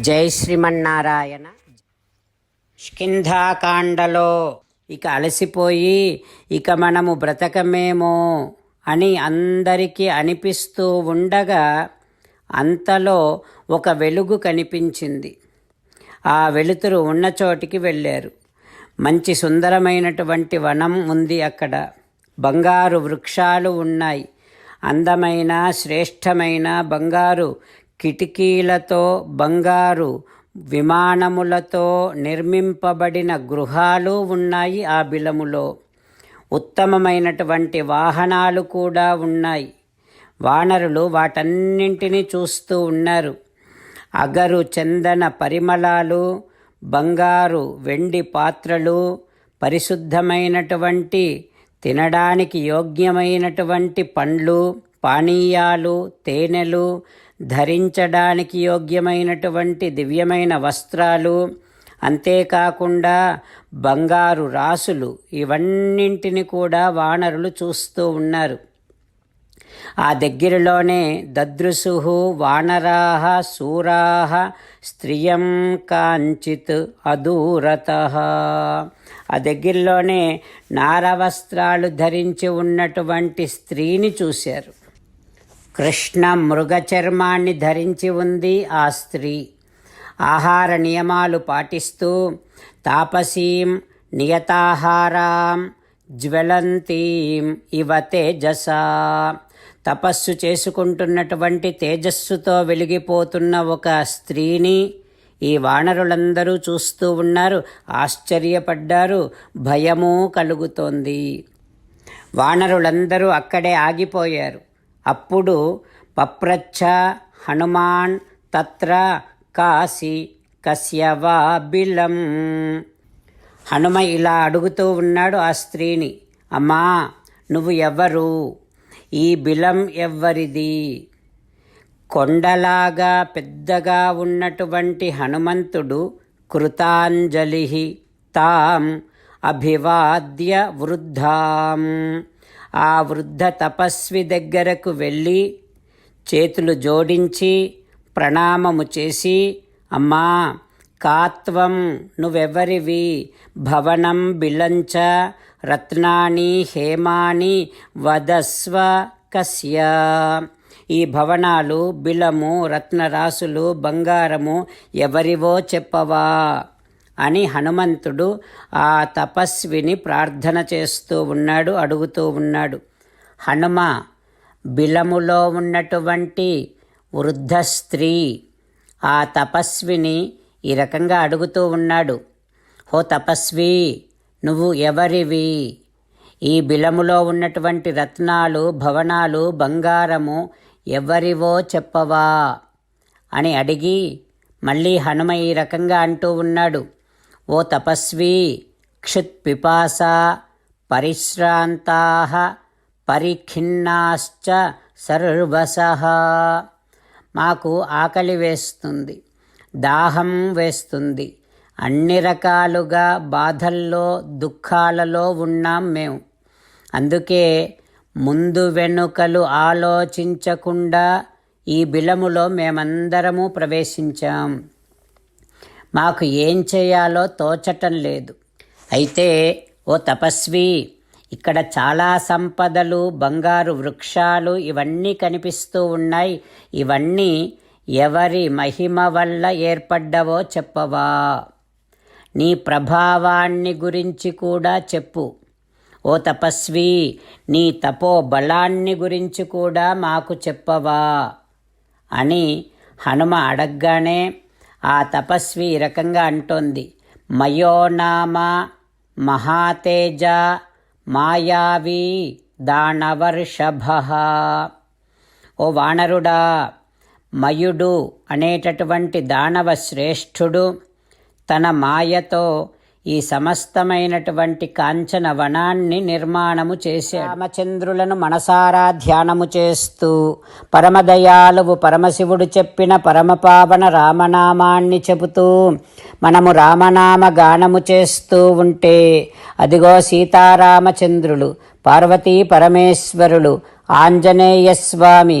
జై శ్రీమన్నారాయణ. స్కింధాకాండలో ఇక అలసిపోయి ఇక మనము బ్రతకమేమో అని అందరికీ అనిపిస్తూ ఉండగా అంతలో ఒక వెలుగు కనిపించింది. ఆ వెలుతురు ఉన్న చోటికి వెళ్ళారు. మంచి సుందరమైనటువంటి వనం ఉంది అక్కడ. బంగారు వృక్షాలు ఉన్నాయి. అందమైన శ్రేష్టమైన బంగారు కిటికీలతో బంగారు విమానములతో నిర్మింపబడిన గృహాలు ఉన్నాయి ఆ బిలములో. ఉత్తమమైనటువంటి వాహనాలు కూడా ఉన్నాయి. వానరులు వాటన్నింటినీ చూస్తూ ఉన్నారు. అగరు చందన పరిమళాలు బంగారు వెండి పాత్రలు పరిశుద్ధమైనటువంటి తినడానికి యోగ్యమైనటువంటి పండ్లు పానీయాలు తేనెలు ధరించడానికి యోగ్యమైనటువంటి దివ్యమైన వస్త్రాలు అంతేకాకుండా బంగారు రాసులు ఇవన్నింటిని కూడా వానరులు చూస్తూ ఉన్నారు. ఆ దగ్గరలోనే దదృశు వానరాహ శూరాహ స్త్రియం కాంచిత్ అదూరత. ఆ దగ్గరలోనే నారవస్త్రాలు ధరించి ఉన్నటువంటి స్త్రీని చూశారు. కృష్ణ మృగచర్మాన్ని ధరించి ఉంది ఆ స్త్రీ. ఆహార నియమాలు పాటిస్తూ తాపసీం నియతాహారాం జ్వలంతీం ఇవ తేజస. తపస్సు చేసుకుంటున్నటువంటి తేజస్సుతో వెలిగిపోతున్న ఒక స్త్రీని ఈ వానరులందరూ చూస్తూ ఉన్నారు. ఆశ్చర్యపడ్డారు. భయము కలుగుతోంది. వానరులందరూ అక్కడే ఆగిపోయారు. అప్పుడు పప్రచ్ఛ హనుమాన్ తత్ర కాశీ కశ్యవా బిలం. హనుమ ఇలా అడుగుతూ ఉన్నాడు ఆ స్త్రీని. అమ్మా నువ్వు ఎవరు? ఈ బిలం ఎవ్వరిది కొండలాగా పెద్దగా ఉన్నటువంటి హనుమంతుడు కృతాంజలి తాం అభివాద్య వృద్ధాం. ఆ వృద్ధ తపస్వి దగ్గరకు వెళ్ళి చేతులు జోడించి ప్రణామము చేసి అమ్మా కాత్వం నువ్వెవరివి? భవనం బిలంచ రత్నాని హేమాని వదస్వ కస్య. ఈ భవనాలు బిలము రత్నరాసులు బంగారము ఎవరివో చెప్పవా? అని హనుమంతుడు ఆ తపస్విని ప్రార్థన చేస్తూ ఉన్నాడు అడుగుతూ ఉన్నాడు. హనుమ బిలములో ఉన్నటువంటి వృద్ధ స్త్రీ ఆ తపస్విని ఈ రకంగా అడుగుతూ ఉన్నాడు. హో తపస్వి నువ్వు ఎవరివి? ఈ బిలములో ఉన్నటువంటి రత్నాలు భవనాలు బంగారము ఎవరివో చెప్పవా? అని అడిగి మళ్ళీ హనుమ ఈ రకంగా అంటూ ఉన్నాడు. ఓ తపస్వి క్షుత్పిపాసా పరిశ్రాంతా పరిఖిన్నాశ్చ సర్వస. మాకు ఆకలి వేస్తుంది దాహం వేస్తుంది. అన్ని రకాలుగా బాధల్లో దుఃఖాలలో ఉన్నాం మేము. అందుకే ముందు వెనుకలు ఆలోచించకుండా ఈ బిలములో మేమందరము ప్రవేశించాం. మాకు ఏం చేయాలో తోచటం లేదు. అయితే ఓ తపస్వి ఇక్కడ చాలా సంపదలు బంగారు వృక్షాలు ఇవన్నీ కనిపిస్తూ ఉన్నాయి. ఇవన్నీ ఎవరి మహిమ వల్ల ఏర్పడ్డవో చెప్పవా? నీ ప్రభావాన్ని గురించి కూడా చెప్పు. ఓ తపస్వి నీ తపో బలాన్ని గురించి కూడా మాకు చెప్పవా? అని హనుమ అడగ్గానే ఆ తపస్వి ఈ రకంగా అంటోంది. మయోనామ మహాతేజ మాయావి దానవర్షభ. ఓ వానరుడా మయుడు అనేటటువంటి దానవ శ్రేష్ఠుడు తన మాయతో ఈ సమస్తమైనటువంటి కాంచన వనాన్ని నిర్మాణము చేసే రామచంద్రులను మనసారా ధ్యానము చేస్తూ పరమదయాలువు పరమశివుడు చెప్పిన పరమపావన రామనామాన్ని చెబుతూ మనము రామనామ గానము చేస్తూ ఉంటే అదిగో సీతారామచంద్రులు పార్వతీ పరమేశ్వరులు ఆంజనేయ స్వామి